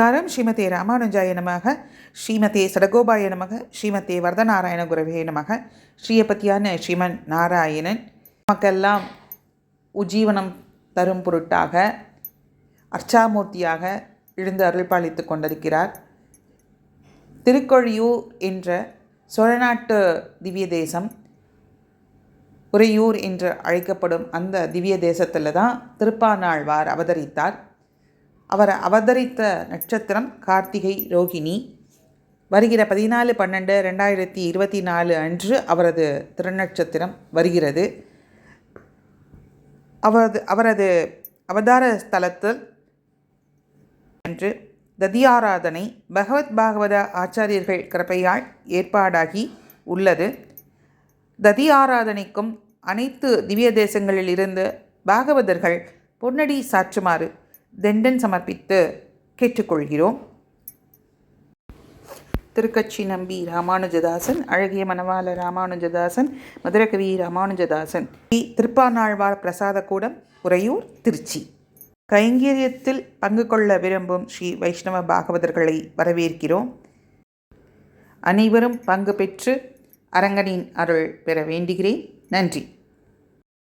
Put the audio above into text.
நமஸ்காரம். ஸ்ரீமதே ராமானுஜாய நமக. ஸ்ரீமதே சடகோபாய நமக. ஸ்ரீமதே வரதநாராயண குரவே நமக. ஸ்ரீயபத்தியான ஸ்ரீமன் நாராயணன். நமக்கெல்லாம் உஜ்ஜீவனம் தரும் பொருட்டாக அர்ச்சாமூர்த்தியாக எழுந்து அருள்பாலித்து கொண்டிருக்கிறார். திருக்கொழியூர் என்ற சோழநாட்டு திவ்ய தேசம் உறையூர் என்று அழைக்கப்படும் அந்த திவ்ய தேசத்தில் தான் திருப்பானாழ்வார் அவதரித்தார். அவர் அவதரித்த நட்சத்திரம் கார்த்திகை ரோகிணி. வருகிற பதினாலு பன்னெண்டு ரெண்டாயிரத்தி இருபத்தி நாலு அன்று அவரது திருநட்சத்திரம் வருகிறது. அவரது அவரது அவதார ஸ்தலத்தில் அன்று ததியாராதனை பகவத் பாகவத ஆச்சாரியர்கள் கிருப்பையால் ஏற்பாடாகி உள்ளது. ததி ஆராதனைக்கும் அனைத்து திவ்ய தேசங்களில் இருந்து பாகவதர்கள் பொன்னடி சாற்றுமாறு தெண்டன் சமர்ப்பித்து கேட்டுக்கொள்கிறோம். திருக்கட்சி நம்பி ராமானுஜதாசன் அழகிய மணவாள ராமானுஜதாசன் மதுரகவி ராமானுஜதாசன் ஸ்ரீ திருப்பானாழ்வார் பிரசாத கூடம் உறையூர் திருச்சி. கைங்கரியத்தில் பங்கு கொள்ள விரும்பும் ஸ்ரீ வைஷ்ணவ பாகவதர்களை வரவேற்கிறோம். அனைவரும் பங்கு பெற்று அரங்கனின் அருள் பெற வேண்டுகிறேன். நன்றி.